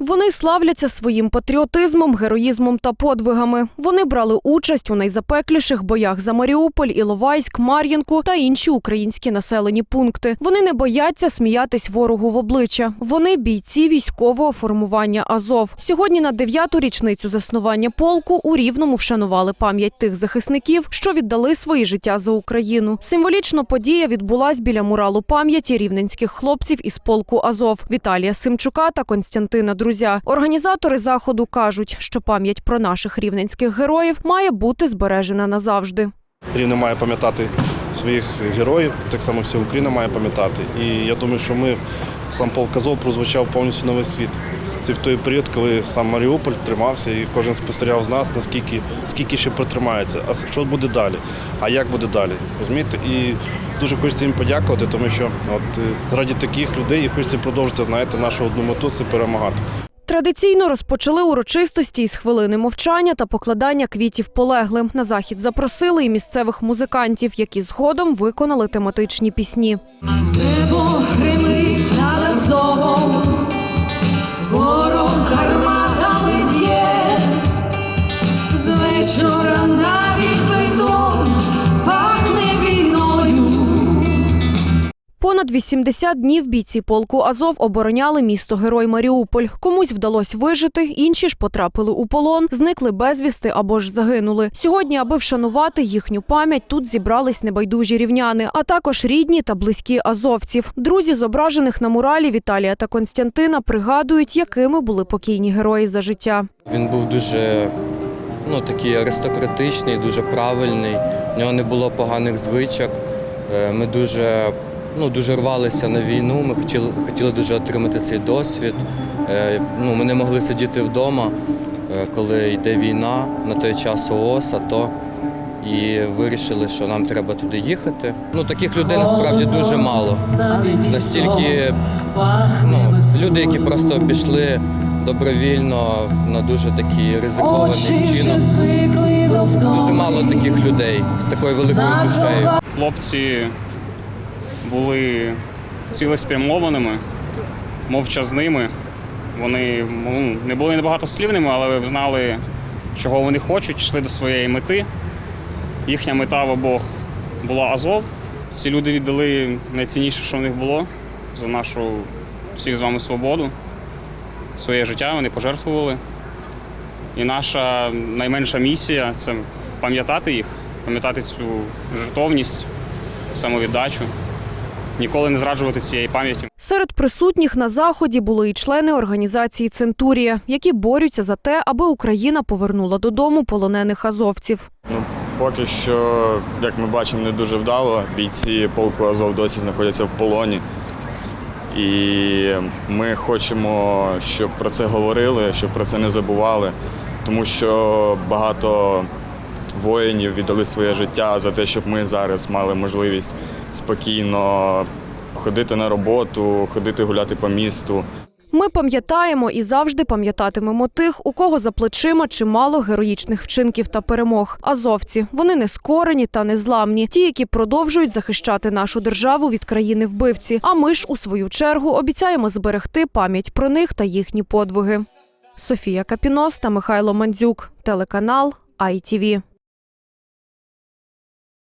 Вони славляться своїм патріотизмом, героїзмом та подвигами. Вони брали участь у найзапекліших боях за Маріуполь, Іловайськ, Мар'їнку та інші українські населені пункти. Вони не бояться сміятись ворогу в обличчя. Вони бійці військового формування Азов. Сьогодні на дев'яту річницю заснування полку у Рівному вшанували пам'ять тих захисників, що віддали свої життя за Україну. Символічно подія відбулась біля муралу пам'яті рівненських хлопців із полку Азов Віталія Симчука та Константина Друзя. Організатори заходу кажуть, що пам'ять про наших рівненських героїв має бути збережена назавжди. Рівне має пам'ятати своїх героїв, так само вся Україна має пам'ятати. І я думаю, що ми сам полк Азов прозвучав повністю на весь світ. Це в той період, коли сам Маріуполь тримався, і кожен спостерігав з нас, наскільки скільки ще протримається. А що буде далі? А як буде далі? Розумієте? І дуже хочеться їм подякувати, тому що от е, раді таких людей і хочеться продовжити, знаєте, нашу одну мету це перемагати. Традиційно розпочали урочистості із хвилини мовчання та покладання квітів полеглим. На захід запросили і місцевих музикантів, які згодом виконали тематичні пісні. Небо гримить вечора навіть бетон пахне війною. Понад 80 днів бійці полку Азов обороняли місто Герой Маріуполь. Комусь вдалося вижити, інші ж потрапили у полон, зникли безвісти або ж загинули. Сьогодні, аби вшанувати їхню пам'ять, тут зібрались небайдужі рівняни, а також рідні та близькі азовців. Друзі зображених на муралі Віталія та Константина пригадують, якими були покійні герої за життя. Він був дуже ну, такий аристократичний, дуже правильний. В нього не було поганих звичок. Е, Ми дуже, ну, дуже рвалися на війну, ми хотіли, хотіли дуже отримати цей досвід. Е, Ну, ми не могли сидіти вдома, е, коли йде війна, на той час ООС, АТО. І вирішили, що нам треба туди їхати. Ну, таких людей насправді дуже мало. Настільки ну, люди, які просто пішли добровільно на дуже такий ризикований вчинок. Дуже мало таких людей з такою великою душею. Хлопці були цілеспрямованими, мовчазними. Вони ну, не були небагатослівними, але знали, чого вони хочуть, йшли до своєї мети. Їхня мета в обох була Азов. Ці люди віддали найцінніше, що в них було за нашу всіх з вами свободу. Своє життя вони пожертвували. І наша найменша місія це пам'ятати їх, пам'ятати цю жертовність, самовіддачу, ніколи не зраджувати цієї пам'яті. Серед присутніх на заході були і члени організації Центурія, які борються за те, аби Україна повернула додому полонених азовців. Ну, поки що, як ми бачимо, не дуже вдало. Бійці полку Азов досі знаходяться в полоні. І ми хочемо, щоб про це говорили, щоб про це не забували, тому що багато воїнів віддали своє життя за те, щоб ми зараз мали можливість спокійно ходити на роботу, ходити гуляти по місту. Ми пам'ятаємо і завжди пам'ятатимемо тих, у кого за плечима чимало героїчних вчинків та перемог. Азовці вони не скорені та незламні, ті, які продовжують захищати нашу державу від країни вбивці. А ми ж у свою чергу обіцяємо зберегти пам'ять про них та їхні подвиги. Софія Капінос та Михайло Мандзюк, телеканал ITV.